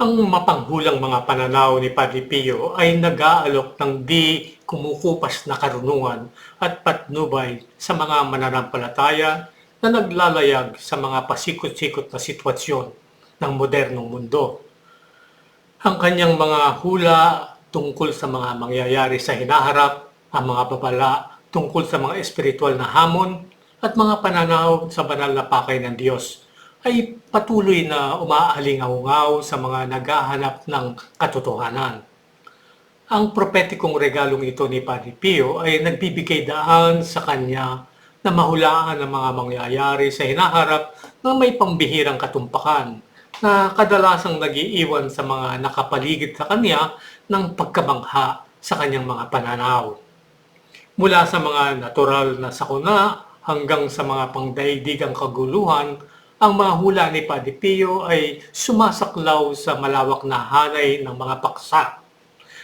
Ang mapanghulang mga pananaw ni Padre Pio ay nag-aalok ng di kumukupas na karunungan at patnubay sa mga mananampalataya na naglalayag sa mga pasikot-sikot na sitwasyon ng modernong mundo. Ang kanyang mga hula tungkol sa mga mangyayari sa hinaharap, ang mga babala tungkol sa mga espiritual na hamon at mga pananaw sa banal na pakay ng Diyos ay patuloy na umaalingaw sa mga naghahanap ng katotohanan. Ang propetikong regalong ito ni Padre Pio ay nagbibigay daan sa kanya na mahulaan ang mga mangyayari sa hinaharap na may pambihirang katumpakan na kadalasang nagiiwan sa mga nakapaligid sa kanya ng pagkabangha sa kanyang mga pananaw. Mula sa mga natural na sakuna hanggang sa mga pangdaigdigang kaguluhan, ang mga hula ni Padre Pio ay sumasaklaw sa malawak na hanay ng mga paksa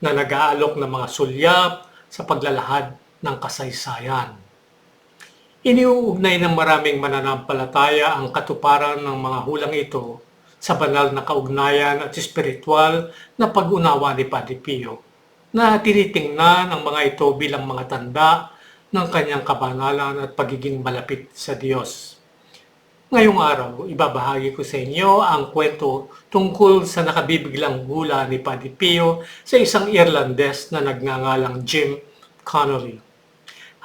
na nag-aalok ng mga sulyap sa paglalahad ng kasaysayan. Iniuugnay ng maraming mananampalataya ang katuparan ng mga hulang ito sa banal na kaugnayan at espiritual na pag-unawa ni Padre Pio na tinitingnan ang mga ito bilang mga tanda ng kanyang kabanalan at pagiging malapit sa Diyos. Ngayong araw, ibabahagi ko sa inyo ang kwento tungkol sa nakabibiglang hula ni Padre Pio sa isang Irlandes na nagngangalang Jim Connolly.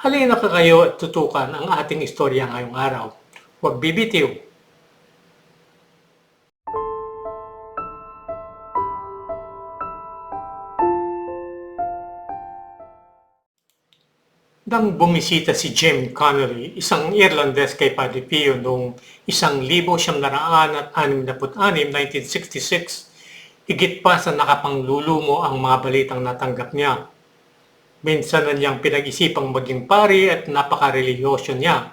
Halina ka kayo at tutukan ang ating istorya ngayong araw. Huwag bibitiw. Nang bumisita si Jim Connolly, isang Irlandes kay Padre Pio noong 1966, 1966, higit pa sa nakapanglulumo ang mga balitang natanggap niya. Minsan na niyang pinag-isipang maging pari at napakareliyoso niya.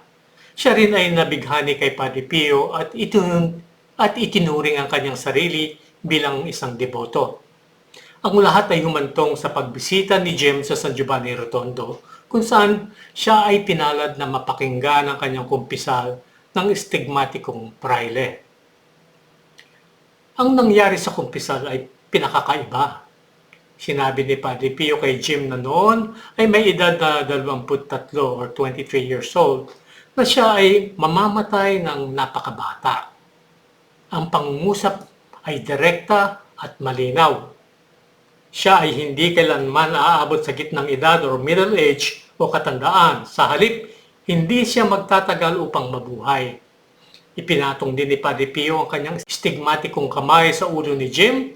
Siya rin ay nabighani kay Padre Pio at, itun at itinuring ang kanyang sarili bilang isang deboto. Ang lahat ay humantong sa pagbisita ni Jim sa San Giovanni Rotondo kung saan siya ay pinalad na mapakinggan ang kanyang kumpisal ng stigmatikong praile. Ang nangyari sa kumpisal ay pinakakaiba. Sinabi ni Padre Pio kay Jim na noon ay may edad na 23 or 23 years old na siya ay mamamatay ng napakabata. Ang pangungusap ay direkta at malinaw siya ay hindi kailanman aabot sa gitnang edad or middle age o katandaan. Sa halip, hindi siya magtatagal upang mabuhay. Ipinatong din ni Padre Pio ang kanyang stigmatikong kamay sa ulo ni Jim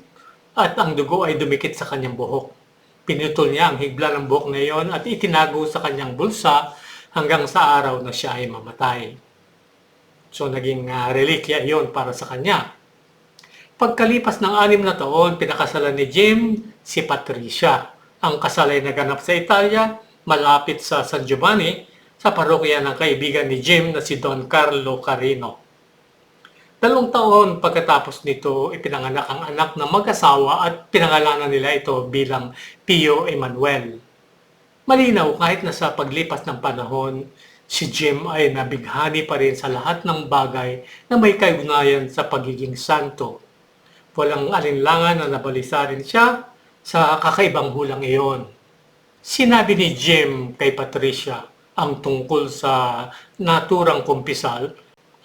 at ang dugo ay dumikit sa kanyang buhok. Pinutol niya ang higla ng buhok na iyon at itinago sa kanyang bulsa hanggang sa araw na siya ay mamatay. So naging uh, relikya iyon para sa kanya. Pagkalipas ng anim na taon, pinakasalan ni Jim si Patricia. Ang kasal ay naganap sa Italia, malapit sa San Giovanni, sa parokya ng kaibigan ni Jim na si Don Carlo Carino. Dalawang taon pagkatapos nito, ipinanganak ang anak ng mag-asawa at pinangalanan nila ito bilang Pio Emanuel. Malinaw kahit na sa paglipas ng panahon, si Jim ay nabighani pa rin sa lahat ng bagay na may kaugnayan sa pagiging santo Walang alinlangan na nabalisa rin siya sa kakaibang hulang iyon. Sinabi ni Jim kay Patricia ang tungkol sa naturang kumpisal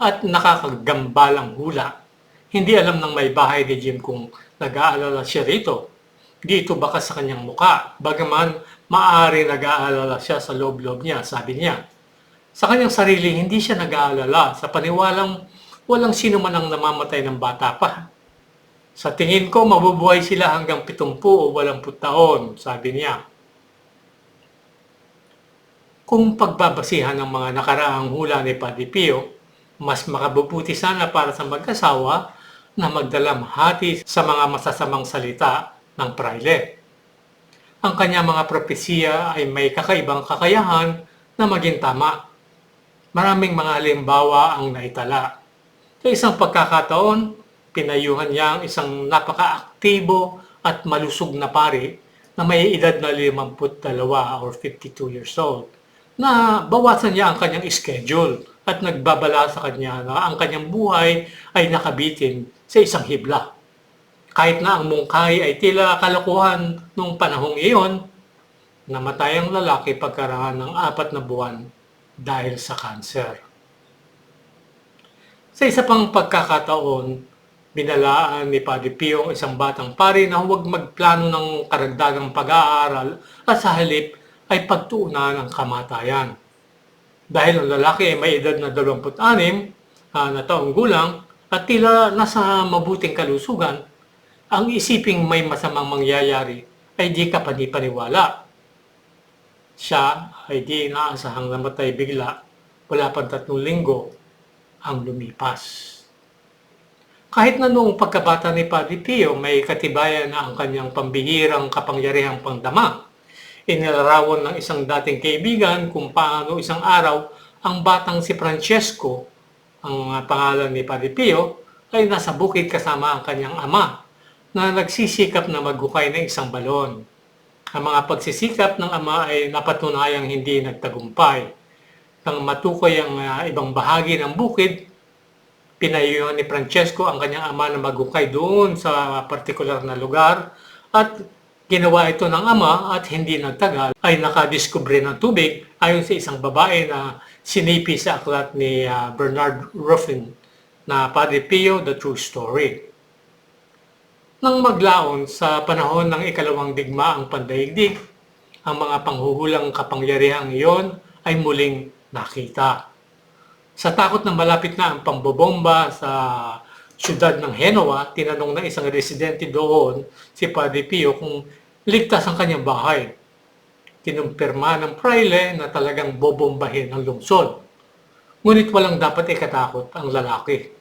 at nakakagambalang hula. Hindi alam ng may bahay ni Jim kung nag-aalala siya rito. Dito baka sa kanyang muka, bagaman maaari nag-aalala siya sa loob-loob niya, sabi niya. Sa kanyang sarili, hindi siya nag-aalala sa paniwalang walang sino man ang namamatay ng bata pa. Sa tingin ko, mabubuhay sila hanggang 70 o 80 taon, sabi niya. Kung pagbabasihan ng mga nakaraang hula ni Padre Pio, mas makabubuti sana para sa mag-asawa na magdalamhati sa mga masasamang salita ng praile. Ang kanya mga propesiya ay may kakaibang kakayahan na maging tama. Maraming mga halimbawa ang naitala. Sa isang pagkakataon, pinayuhan niya ang isang napaka-aktibo at malusog na pari na may edad na 52 or 52 years old na bawasan niya ang kanyang schedule at nagbabala sa kanya na ang kanyang buhay ay nakabitin sa isang hibla. Kahit na ang mungkahi ay tila kalokohan nung panahong iyon, namatay ang lalaki pagkaraan ng apat na buwan dahil sa kanser. Sa isa pang pagkakataon, binalaan ni Padre Pio ang isang batang pari na huwag magplano ng karagdagang pag-aaral at sa halip ay pagtuunan ang kamatayan. Dahil ang lalaki ay may edad na 26 ah, na taong gulang at tila nasa mabuting kalusugan, ang isiping may masamang mangyayari ay di ka panipaniwala. Siya ay di inaasahang namatay bigla wala pang tatlong linggo ang lumipas. Kahit na noong pagkabata ni Padre Pio, may katibayan na ang kanyang pambihirang kapangyarihang pangdama. Inilarawan ng isang dating kaibigan kung paano isang araw ang batang si Francesco, ang uh, pangalan ni Padre Pio, ay nasa bukid kasama ang kanyang ama na nagsisikap na maghukay ng isang balon. Ang mga pagsisikap ng ama ay napatunayang hindi nagtagumpay. Nang matukoy ang uh, ibang bahagi ng bukid, pinayuhan ni Francesco ang kanyang ama na maghukay doon sa partikular na lugar at ginawa ito ng ama at hindi nagtagal ay nakadiskubre ng tubig ayon sa isang babae na sinipi sa aklat ni uh, Bernard Ruffin na Padre Pio, The True Story. Nang maglaon sa panahon ng ikalawang digmaang pandaigdig, ang mga panghuhulang kapangyarihang iyon ay muling nakita. Sa takot na malapit na ang pambobomba sa siyudad ng Genoa, tinanong ng isang residente doon si Padre Pio kung ligtas ang kanyang bahay. Kinumpirma ng praile na talagang bobombahin ang lungsod. Ngunit walang dapat ikatakot ang lalaki.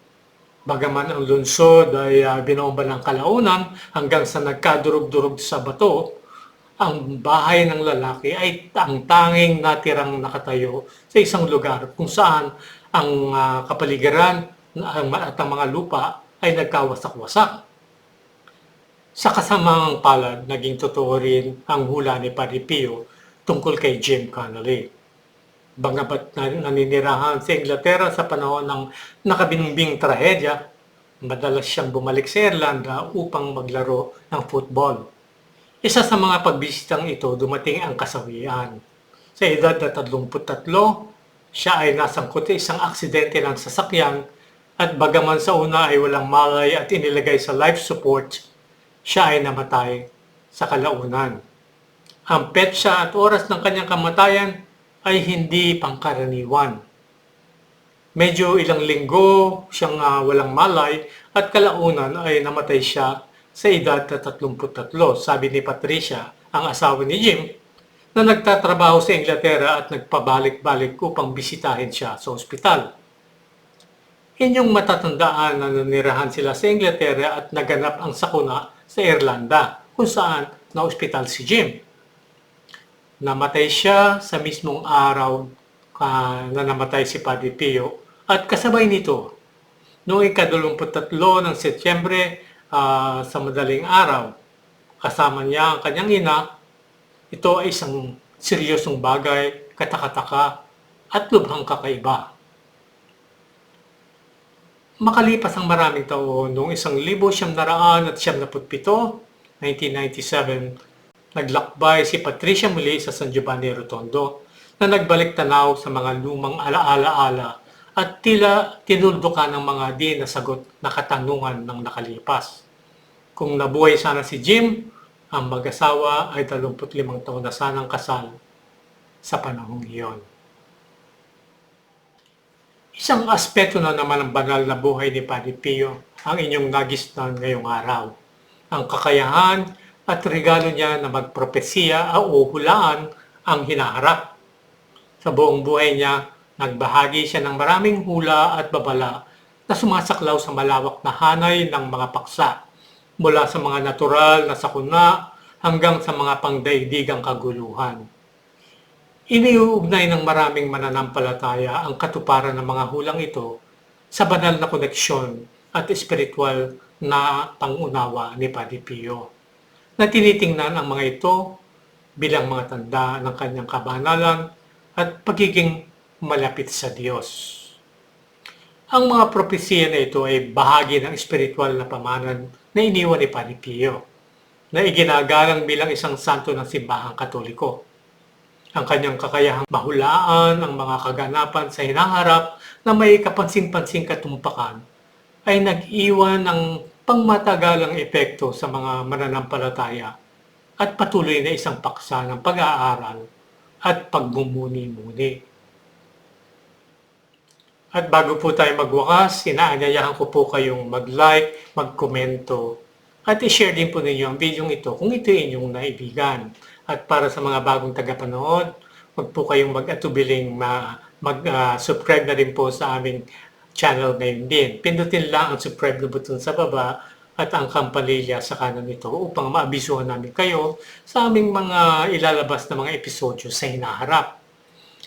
Bagaman ang lungsod ay uh, binomba ng kalaunan hanggang sa nagkadurog-durog sa bato, ang bahay ng lalaki ay ang tanging natirang nakatayo sa isang lugar kung saan ang uh, kapaligiran at ang mga lupa ay nagkawasak-wasak. Sa kasamang palad, naging totoo rin ang hula ni Padre Pio tungkol kay Jim Connolly bangabat na naninirahan sa Inglaterra sa panahon ng nakabinumbing trahedya, madalas siyang bumalik sa Irlanda upang maglaro ng football. Isa sa mga pagbisitang ito dumating ang kasawian. Sa edad na 33, siya ay nasangkot sa isang aksidente ng sasakyan at bagaman sa una ay walang malay at inilagay sa life support, siya ay namatay sa kalaunan. Ang petsa at oras ng kanyang kamatayan ay hindi pangkaraniwan. Medyo ilang linggo siyang uh, walang malay at kalaunan ay namatay siya sa edad na 33, sabi ni Patricia, ang asawa ni Jim, na nagtatrabaho sa Inglaterra at nagpabalik-balik upang bisitahin siya sa ospital. Inyong matatandaan na nanirahan sila sa Inglaterra at naganap ang sakuna sa Irlanda kung saan na ospital si Jim. Namatay siya sa mismong araw uh, na namatay si Padre Pio at kasabay nito, noong ikadulumput-tatlo ng Setyembre uh, sa madaling araw, kasama niya ang kanyang ina, ito ay isang seryosong bagay, katakataka at lubhang kakaiba. Makalipas ang maraming taon, noong isang libo siyam naraan at siyam naputpito, 1997, naglakbay si Patricia muli sa San Giovanni Rotondo na nagbalik tanaw sa mga lumang alaala-ala at tila tinuldukan ng mga di nasagot na katanungan ng nakalipas. Kung nabuhay sana si Jim, ang mag-asawa ay 25 taon na sanang kasal sa panahong iyon. Isang aspeto na naman ng banal na buhay ni Padre Pio ang inyong nagistan ngayong araw. Ang kakayahan at regalo niya na magpropesiya o hulaan ang hinaharap. Sa buong buhay niya, nagbahagi siya ng maraming hula at babala na sumasaklaw sa malawak na hanay ng mga paksa, mula sa mga natural na sakuna hanggang sa mga pangdaigdigang kaguluhan. Iniuugnay ng maraming mananampalataya ang katuparan ng mga hulang ito sa banal na koneksyon at espiritual na pangunawa ni Padre Pio na tinitingnan ang mga ito bilang mga tanda ng kanyang kabanalan at pagiging malapit sa Diyos. Ang mga propesiya na ito ay bahagi ng espiritual na pamanan na iniwan ni Padre Pio, na iginagalang bilang isang santo ng simbahang katoliko. Ang kanyang kakayahang mahulaan ang mga kaganapan sa hinaharap na may kapansin-pansing katumpakan ay nag-iwan ng pangmatagalang epekto sa mga mananampalataya at patuloy na isang paksa ng pag-aaral at pagmumuni-muni. At bago po tayo magwakas, inaanyayahan ko po kayong mag-like, mag-komento, at i-share din po ninyo ang video ito kung ito inyong naibigan. At para sa mga bagong tagapanood, huwag po kayong mag-atubiling mag-subscribe na rin po sa aming channel ngayon din. Pindutin lang ang subscribe na button sa baba at ang kampanilya sa kanan nito upang maabisuhan namin kayo sa aming mga ilalabas na mga episodyo sa hinaharap.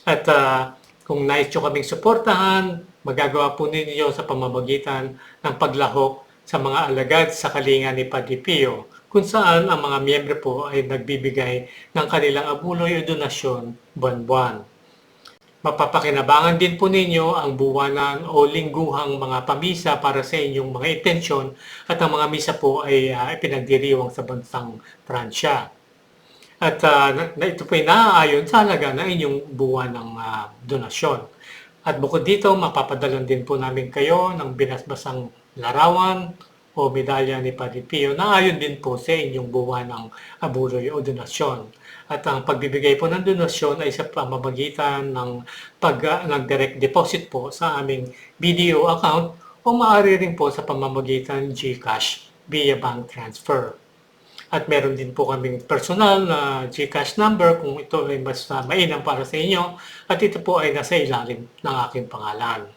At uh, kung nais nyo kaming suportahan, magagawa po ninyo sa pamamagitan ng paglahok sa mga alagad sa kalinga ni Padre Pio, kung saan ang mga miyembro po ay nagbibigay ng kanilang abuloy o donasyon buwan-buwan. Mapapakinabangan din po ninyo ang buwanan o lingguhang mga pamisa para sa inyong mga intensyon at ang mga misa po ay uh, ipinagdiriwang sa bansang Pransya. At uh, na, ito po ay naaayon sa halaga ng inyong buwan ng uh, donasyon. At bukod dito, mapapadalan din po namin kayo ng binasbasang larawan o medalya ni Padre Pio na ayon din po sa inyong buwan ng abuloy o donasyon. At ang pagbibigay po ng donasyon ay sa pamamagitan ng, pag, uh, ng direct deposit po sa aming BDO account o maaari rin po sa pamamagitan GCash via bank transfer. At meron din po kaming personal na GCash number kung ito ay mas uh, mainam para sa inyo. At ito po ay nasa ilalim ng aking pangalan.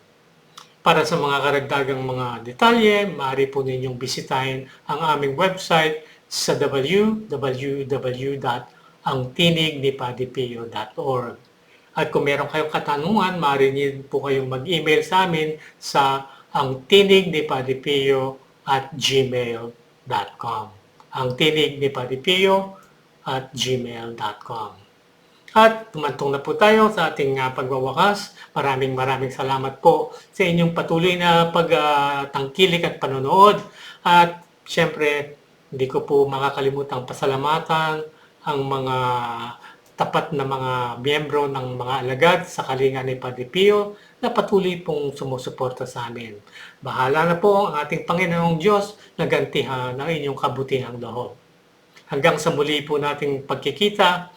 Para sa mga karagdagang mga detalye, maaari po ninyong bisitahin ang aming website sa www.angtinignipadipio.org. At kung meron kayong katanungan, maaari niyo po kayong mag-email sa amin sa angtinignipadipio at gmail.com ang tinig ni Padre Pio at gmail.com. At tumantong na po tayo sa ating uh, pagwawakas. Maraming maraming salamat po sa inyong patuloy na pagtangkilik uh, at panonood. At syempre, hindi ko po makakalimutang pasalamatan ang mga tapat na mga miyembro ng mga alagad sa kalinga ni Padre Pio na patuloy pong sumusuporta sa amin. Bahala na po ang ating Panginoong Diyos na gantihan ang inyong kabutihang loob. Hanggang sa muli po nating pagkikita,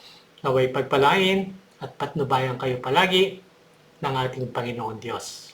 naway pagpalain at patnubayan kayo palagi ng ating Panginoon Diyos.